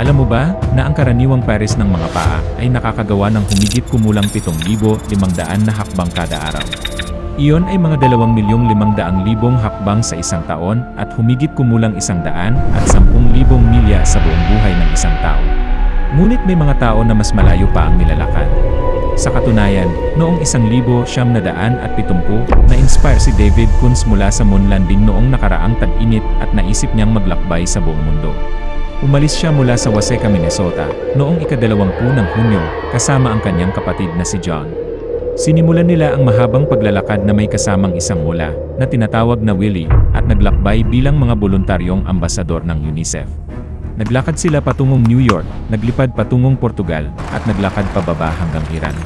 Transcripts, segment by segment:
Alam mo ba, na ang karaniwang pares ng mga paa ay nakakagawa ng humigit kumulang 7,500 na hakbang kada araw. Iyon ay mga 2,500,000 hakbang sa isang taon at humigit kumulang 100 at 10,000 milya sa buong buhay ng isang tao. Ngunit may mga tao na mas malayo pa ang nilalakad. Sa katunayan, noong 1970 na-inspire si David Kunz mula sa moon landing noong nakaraang tag-init at naisip niyang maglakbay sa buong mundo. Umalis siya mula sa Waseca, Minnesota, noong ikadalawampu ng Hunyo, kasama ang kanyang kapatid na si John. Sinimulan nila ang mahabang paglalakad na may kasamang isang mula, na tinatawag na Willie, at naglakbay bilang mga voluntaryong ambasador ng UNICEF. Naglakad sila patungong New York, naglipad patungong Portugal, at naglakad pababa hanggang Iran.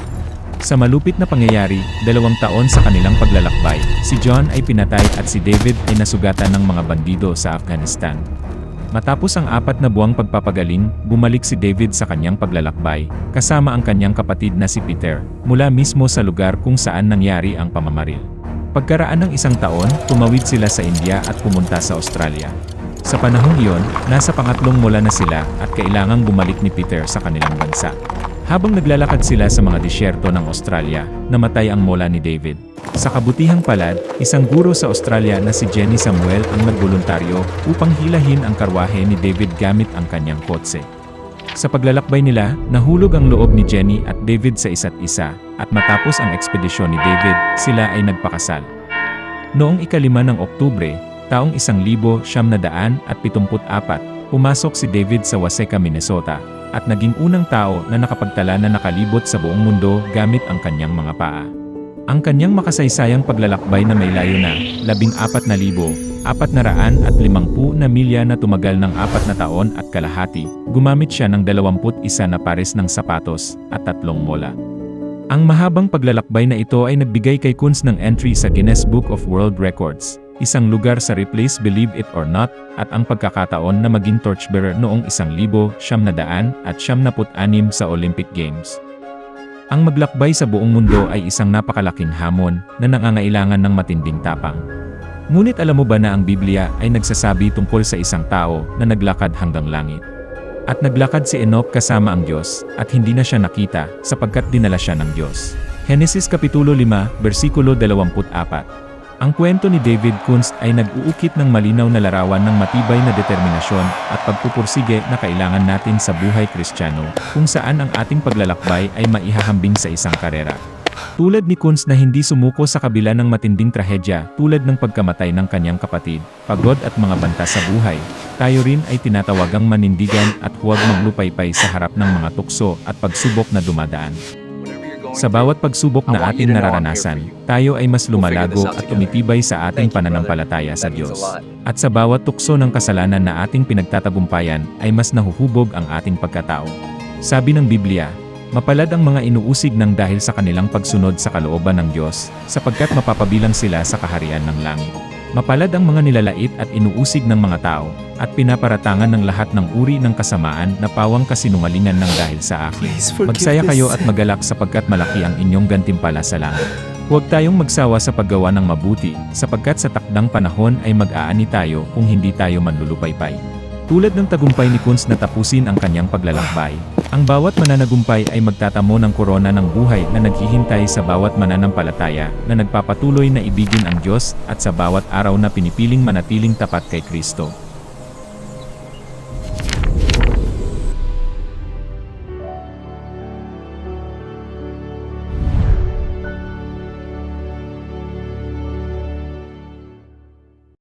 Sa malupit na pangyayari, dalawang taon sa kanilang paglalakbay, si John ay pinatay at si David ay nasugatan ng mga bandido sa Afghanistan. Matapos ang apat na buwang pagpapagaling, bumalik si David sa kanyang paglalakbay, kasama ang kanyang kapatid na si Peter, mula mismo sa lugar kung saan nangyari ang pamamaril. Pagkaraan ng isang taon, tumawid sila sa India at pumunta sa Australia. Sa panahong iyon, nasa pangatlong mula na sila at kailangang bumalik ni Peter sa kanilang bansa. Habang naglalakad sila sa mga disyerto ng Australia, namatay ang mola ni David. Sa kabutihang palad, isang guro sa Australia na si Jenny Samuel ang nagboluntaryo upang hilahin ang karwahe ni David gamit ang kanyang kotse. Sa paglalakbay nila, nahulog ang loob ni Jenny at David sa isa't isa, at matapos ang ekspedisyon ni David, sila ay nagpakasal. Noong ikalima ng Oktubre, taong 1974, pumasok si David sa Waseca, Minnesota, at naging unang tao na nakapagtala na nakalibot sa buong mundo gamit ang kanyang mga paa. Ang kanyang makasaysayang paglalakbay na may layo na 14,450 na milya na tumagal ng apat na taon at kalahati, gumamit siya ng 21 na pares ng sapatos at tatlong mola. Ang mahabang paglalakbay na ito ay nagbigay kay Kunz ng entry sa Guinness Book of World Records, isang lugar sa Replace Believe It or Not, at ang pagkakataon na maging torchbearer noong 1,900 at 76 sa Olympic Games. Ang maglakbay sa buong mundo ay isang napakalaking hamon na nangangailangan ng matinding tapang. Ngunit alam mo ba na ang Biblia ay nagsasabi tungkol sa isang tao na naglakad hanggang langit? At naglakad si Enoch kasama ang Diyos, at hindi na siya nakita, sapagkat dinala siya ng Diyos. Henesis Kapitulo 5, versikulo 24 Ang kwento ni David Kunst ay nag-uukit ng malinaw na larawan ng matibay na determinasyon at pagpupursige na kailangan natin sa buhay kristyano, kung saan ang ating paglalakbay ay maihahambing sa isang karera. Tulad ni Kunz na hindi sumuko sa kabila ng matinding trahedya tulad ng pagkamatay ng kanyang kapatid, pagod at mga banta sa buhay, tayo rin ay tinatawagang manindigan at huwag maglupaypay sa harap ng mga tukso at pagsubok na dumadaan. Sa bawat pagsubok na ating nararanasan, tayo ay mas lumalago at tumitibay sa ating pananampalataya sa Diyos. At sa bawat tukso ng kasalanan na ating pinagtatagumpayan ay mas nahuhubog ang ating pagkatao. Sabi ng Biblia, Mapalad ang mga inuusig ng dahil sa kanilang pagsunod sa kalooban ng Diyos, sapagkat mapapabilang sila sa kaharian ng langit. Mapalad ang mga nilalait at inuusig ng mga tao, at pinaparatangan ng lahat ng uri ng kasamaan na pawang kasinungalingan ng dahil sa akin. Magsaya kayo at magalak sapagkat malaki ang inyong gantimpala sa langit. Huwag tayong magsawa sa paggawa ng mabuti, sapagkat sa takdang panahon ay mag-aani tayo kung hindi tayo manlulupaypay. Tulad ng tagumpay ni Kunz na tapusin ang kanyang paglalakbay, ang bawat mananagumpay ay magtatamo ng korona ng buhay na naghihintay sa bawat mananampalataya na nagpapatuloy na ibigin ang Diyos at sa bawat araw na pinipiling manatiling tapat kay Kristo.